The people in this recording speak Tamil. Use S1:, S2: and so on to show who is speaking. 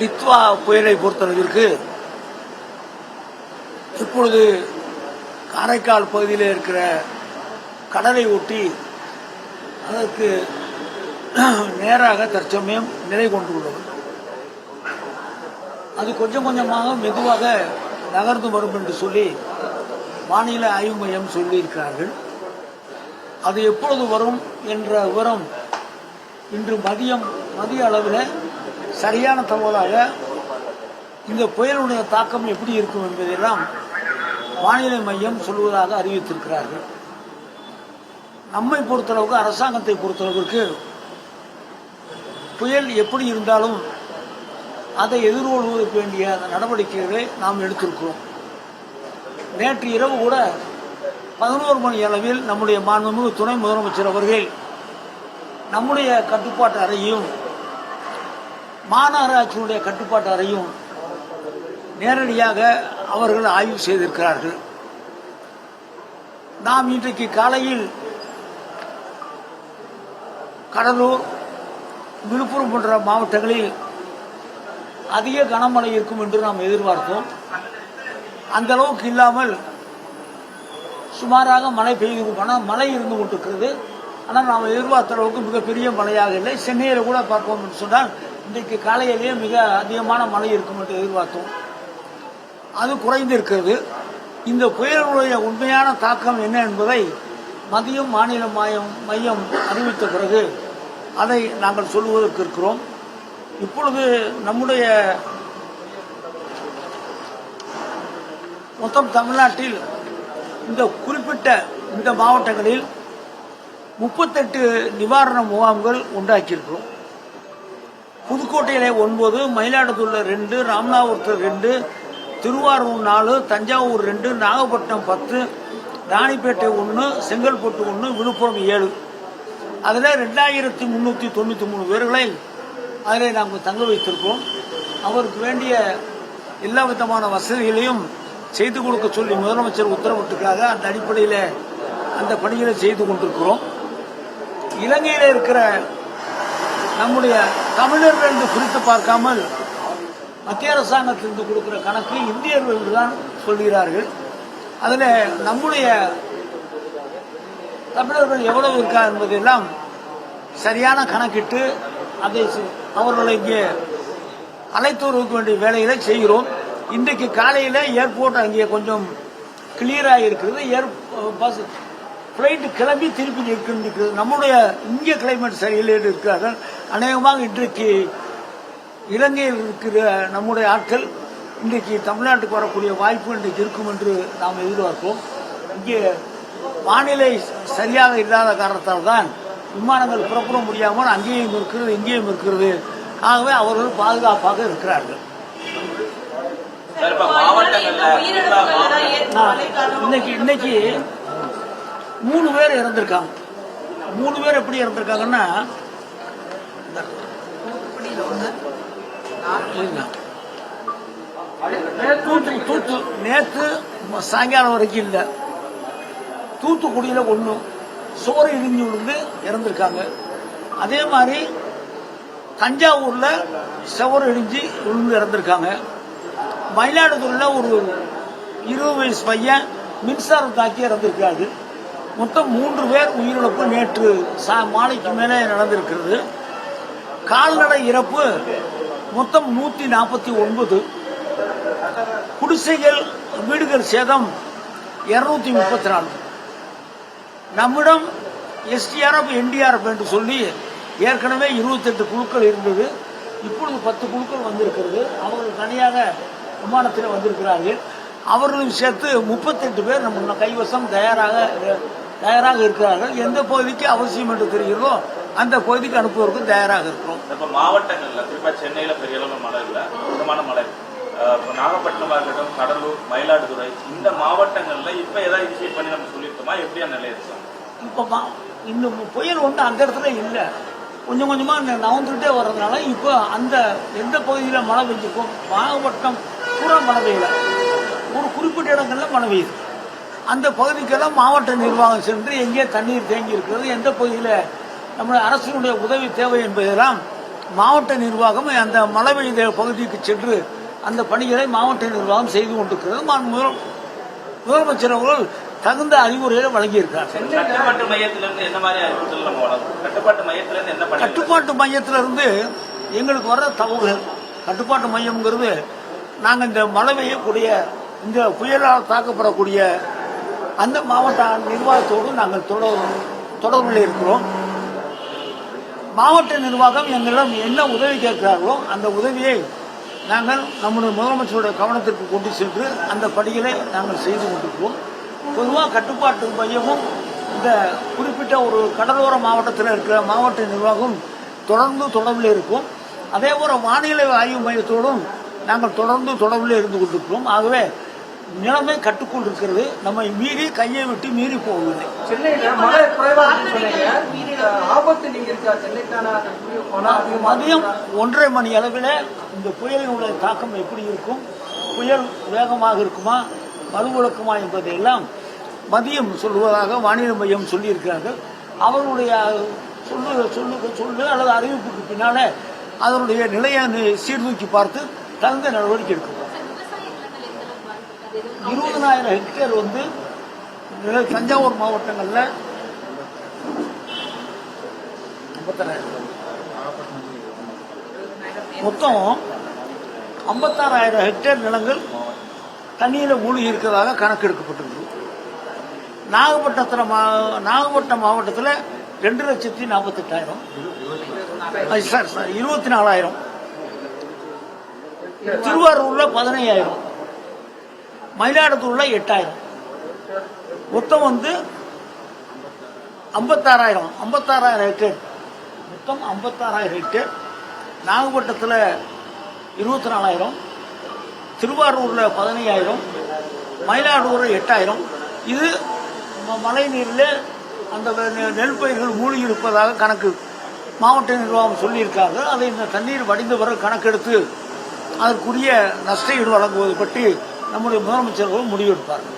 S1: டித்வா புயலை பொறுத்தளவிற்கு இப்பொழுது காரைக்கால் பகுதியில் இருக்கிற கடலை ஒட்டி அதற்கு நேராக தற்சமயம் நிலை கொண்டுள்ளது. அது கொஞ்சம் கொஞ்சமாக மெதுவாக நகர்ந்து வரும் என்று சொல்லி வானிலை ஆய்வு மையம் சொல்லியிருக்கிறார்கள். அது எப்பொழுது வரும் என்ற விவரம் இன்று மதியம் மதிய அளவில் சரியான தகவலாக இந்த புயலுடைய தாக்கம் எப்படி இருக்கும் என்பதையெல்லாம் வானிலை மையம் சொல்வதாக அறிவித்திருக்கிறார்கள். நம்மை பொறுத்தளவுக்கு அரசாங்கத்தை பொறுத்தளவிற்கு புயல் எப்படி இருந்தாலும் அதை எதிர்கொள்வதற்கு வேண்டிய அந்த நடவடிக்கைகளை நாம் எடுத்திருக்கிறோம். நேற்று இரவு கூட பதினோரு மணி அளவில் நம்முடைய மாண்புமிகு துணை முதலமைச்சர் அவர்கள் நம்முடைய கட்டுப்பாட்டு அறையும் மாநகராட்சியினுடைய கட்டுப்பாட்டு அறையும் நேரடியாக அவர்கள் ஆய்வு செய்திருக்கிறார்கள். நாம் இன்றைக்கு காலையில் கடலூர் விழுப்புரம் போன்ற மாவட்டங்களில் அதிக கனமழை இருக்கும் என்று நாம் எதிர்பார்த்தோம். அந்த அளவுக்கு இல்லாமல் சுமாராக மழை பெய்து ஆனால் மழை இருந்து கொண்டிருக்கிறது. ஆனால் நாம் எதிர்பார்த்த அளவுக்கு மிகப்பெரிய மழையாக இல்லை. சென்னையில் கூட பார்ப்போம் என்று சொன்னால் இன்றைக்கு காலையிலேயே மிக அதிகமான மழை இருக்கும் என்று எதிர்பார்த்தோம். அது குறைந்து இருக்கிறது. இந்த புயலுடைய உண்மையான தாக்கம் என்ன என்பதை மதியம் மாநில மையம் மையம் அறிவித்த பிறகு அதை நாங்கள் சொல்லுவதற்கு இருக்கிறோம். இப்பொழுது நம்முடைய மொத்தம் தமிழ்நாட்டில் இந்த குறிப்பிட்ட இந்த மாவட்டங்களில் முப்பத்தெட்டு நிவாரண முகாம்கள் உண்டாக்கியிருக்கிறோம். புதுக்கோட்டையில் ஒன்பது மயிலாடுதுறையில் ரெண்டு ராமநாதபுரத்தில் ரெண்டு திருவாரூர் நாலு தஞ்சாவூர் ரெண்டு நாகப்பட்டினம் பத்து ராணிப்பேட்டை ஒன்று செங்கல்பட்டு ஒன்று விழுப்புரம் ஏழு. அதில் ரெண்டாயிரத்தி முந்நூற்றி தொண்ணூற்றி மூணு பேர்களை அதில் நாங்கள் தங்க வைத்திருக்கோம் அவருக்கு வேண்டிய எல்லா விதமான வசதிகளையும் செய்து கொடுக்க சொல்லி முதலமைச்சர் உத்தரவிட்டிருக்காங்க அந்த அடிப்படையில் அந்த பணிகளை செய்து கொண்டிருக்கிறோம். இலங்கையில் இருக்கிற நம்முடைய தமிழர்கள் என்று குறித்து பார்க்காமல் மத்திய அரசாங்கத்திலிருந்து கொடுக்கிற கணக்கு இந்தியர்கள் தான் சொல்கிறார்கள். அதில் நம்முடைய தமிழர்கள் எவ்வளவு இருக்கா என்பதெல்லாம் சரியான கணக்கிட்டு அதை அவர்களை இங்கே அழைத்து வருவதற்கு வேண்டிய வேலைகளை செய்கிறோம். இன்றைக்கு காலையில் ஏர்போர்ட் அங்கே கொஞ்சம் கிளியராக இருக்கிறது ஏர் பஸ் ஃப்ளைட்டு கிளம்பி திருப்பி நிற்கிறது நம்முடைய இங்கே கிளைமேட் சரியில்லை இருக்கிறார்கள். அநேகமாக இன்றைக்கு இலங்கையில் இருக்கிற நம்முடைய ஆட்கள் இன்றைக்கு தமிழ்நாட்டுக்கு வரக்கூடிய வாய்ப்பு இன்றைக்கு இருக்கும் என்று நாம் எதிர்பார்ப்போம். இங்கே வானிலை சரியாக இல்லாத காரணத்தால் தான் விமானங்கள் புறப்பட முடியாமல் அங்கேயும் இருக்கிறது இங்கேயும் இருக்கிறது. ஆகவே அவர்கள் பாதுகாப்பாக இருக்கிறார்கள். இன்னைக்கு இன்னைக்கு மூணு பேர் இறந்துருக்காங்க. மூணு பேர் எப்படி இறந்துருக்காங்கன்னா தூத்து தூத்து நேத்து சாயங்காலம் வரைக்கும் இல்லை. தூத்துக்குடியில் ஒன்று சோறு இடிஞ்சு விழுந்து இறந்துருக்காங்க. அதே மாதிரி தஞ்சாவூர்ல செவரு இடிஞ்சு விழுந்து இறந்துருக்காங்க. மயிலாடுதுறையில் ஒரு இருபது வயசு பையன் மின்சாரம் தாக்கி இறந்துருக்காரு. மொத்தம் மூன்று பேர் உயிரிழப்பு நேற்று சா மாலைக்கு மேலே நடந்திருக்கிறது. கால்நடை இறப்பு மொத்தம் நூற்றி நாற்பத்தி ஒன்பது. குடிசைகள் வீடுகள் சேதம் இருநூத்தி முப்பத்தி நாலு நம்மிடம் எஸ்டிஆர்எஃப் என்டிஆர்எஃப் என்று சொல்லி ஏற்கனவே இருபத்தெட்டு குழுக்கள் இருந்தது. இப்பொழுது பத்து குழுக்கள் வந்திருக்கிறது. அவர்கள் தனியாக விமானத்தில் வந்திருக்கிறார்கள். அவர்களும் சேர்த்து முப்பத்தெட்டு பேர் நம்ம கைவசம் தயாராக தயாராக இருக்கிறார்கள். எந்த பகுதிக்கு அவசியம் என்று தெரிகிறதோ அந்த பகுதிக்கு அனுப்புவதற்கு தயாராக இருக்கிறோம்.
S2: இப்ப மாவட்டங்கள்ல குறிப்பா சென்னையில பெரிய அளவுல மழை இல்ல மிதமான மழை. இப்ப நாகப்பட்டினமா இருக்கட்டும் கடலூர் மயிலாடுதுறை இந்த மாவட்டங்கள்ல இப்ப ஏதாவது இனிஷியேட் பண்ணி நம்ம சொல்லியிருக்கோமா? எப்படியா நிலை இருக்கு
S1: இப்போ இன்னும் புயல் ஒன்று அந்த இடத்துல இல்லை. கொஞ்சம் கொஞ்சமாக நவந்துகிட்டே வர்றதுனால இப்போ அந்த எந்த பகுதியில் மழை பெஞ்சிருக்கோ நாகப்பட்டினம் பூரா மழை பெய்யல. ஒரு குறிப்பிட்ட இடங்கள்ல மழை பெய்யுது. அந்த பகுதிக்கெல்லாம் மாவட்ட நிர்வாகம் சென்று எங்கே தண்ணீர் தேங்கி இருக்கிறது எந்த பகுதியில் நம்முடைய அரசினுடைய உதவி தேவை என்பதெல்லாம் மாவட்ட நிர்வாகம் அந்த மழை பெய்த பகுதிக்கு சென்று அந்த பணிகளை மாவட்ட நிர்வாகம் செய்து கொண்டிருக்கிறது. முதல்- முதலமைச்சர் அவர்கள் தகுந்த அறிவுரைகளை வழங்கியிருக்கிறார்கள்
S2: கட்டுப்பாட்டு மையத்திலிருந்து என்ன மாதிரி கட்டுப்பாட்டு மையத்திலிருந்து என்ன பண்ணி
S1: கட்டுப்பாட்டு மையத்திலிருந்து எங்களுக்கு வர்ற தகவல்கள் கட்டுப்பாட்டு மையம்ங்கிறது நாங்கள் இந்த மழை பெய்யக்கூடிய இந்த புயலால் தாக்கப்படக்கூடிய அந்த மாவட்ட நிர்வாகத்தோடு நாங்கள் தொடர் தொடர்பில் இருக்கிறோம். மாவட்ட நிர்வாகம் எங்களிடம் என்ன உதவி கேட்கிறார்களோ அந்த உதவியை நாங்கள் நம்முடைய முதலமைச்சருடைய கவனத்திற்கு கொண்டு சென்று அந்த பணிகளை நாங்கள் செய்து கொண்டிருக்கிறோம். பொதுவாக கட்டுப்பாட்டு மையமும் இந்த குறிப்பிட்ட ஒரு கடலோர மாவட்டத்தில் இருக்கிற மாவட்ட நிர்வாகம் தொடர்ந்து தொடர்பில் இருக்கும். அதே போல வானிலை ஆய்வு மையத்தோடும் நாங்கள் தொடர்ந்து தொடர்பில் இருந்து கொண்டிருக்கிறோம். ஆகவே நிலைமை கட்டுக்குள் இருக்கிறது நம்மை மீறி கையை விட்டு மீறி போகவில்லை. மதியம் ஒன்றரை மணி அளவில் இந்த புயலினுடைய தாக்கம் எப்படி இருக்கும்? புயல் வேகமாக இருக்குமா? மறுவிளக்குமா என்பதையெல்லாம் மதியம் சொல்லுவதாக வானிலை மையம் சொல்லியிருக்கிறார்கள். அவர்களுடைய சொல்லு சொல்லு சொல்லு அல்லது அறிவிப்புக்கு பின்னால அதனுடைய நிலையை சீர்தூக்கி பார்த்து தகுந்த நடவடிக்கை எடுக்கும் இருபதனாயிரம் ஹெக்டேர் வந்து தஞ்சாவூர் மாவட்டங்களில் ஐம்பத்தாறாயிரம். மொத்தம் ஐம்பத்தாறாயிரம் ஹெக்டேர் நிலங்கள் தண்ணியில் மூழ்கி இருக்கிறதாக கணக்கெடுக்கப்பட்டிருக்கு. நாகப்பட்டினத்தில் மா நாகப்பட்டினம் மாவட்டத்தில் ரெண்டு லட்சத்தி நாற்பத்தெட்டாயிரம். சார் சார் இருபத்தி நாலாயிரம். திருவாரூரில் பதினையாயிரம். மயிலாடுதுறையில் எட்டாயிரம். மொத்தம் வந்து ஐம்பத்தாறாயிரம். ஐம்பத்தாறாயிரம் ஹெக்டேர் மொத்தம் ஐம்பத்தாறாயிரம் ஹெக்டேர் நாகப்பட்டினத்தில் இருபத்தி நாலாயிரம் திருவாரூரில் பதினையாயிரம். மயிலாடுதுறை எட்டாயிரம். இது மழை நீரில் அந்த நெல் பயிர்கள் மூழ்கி இருப்பதாக கணக்கு மாவட்ட நிர்வாகம் சொல்லியிருக்காங்க. அதை இந்த தண்ணீர் வடிந்த பிறகு கணக்கெடுத்து அதற்குரிய நஷ்டஈடு வழங்குவது பற்றி நம்முடைய முதலமைச்சர்கள் முடிவெடுப்பார்கள்.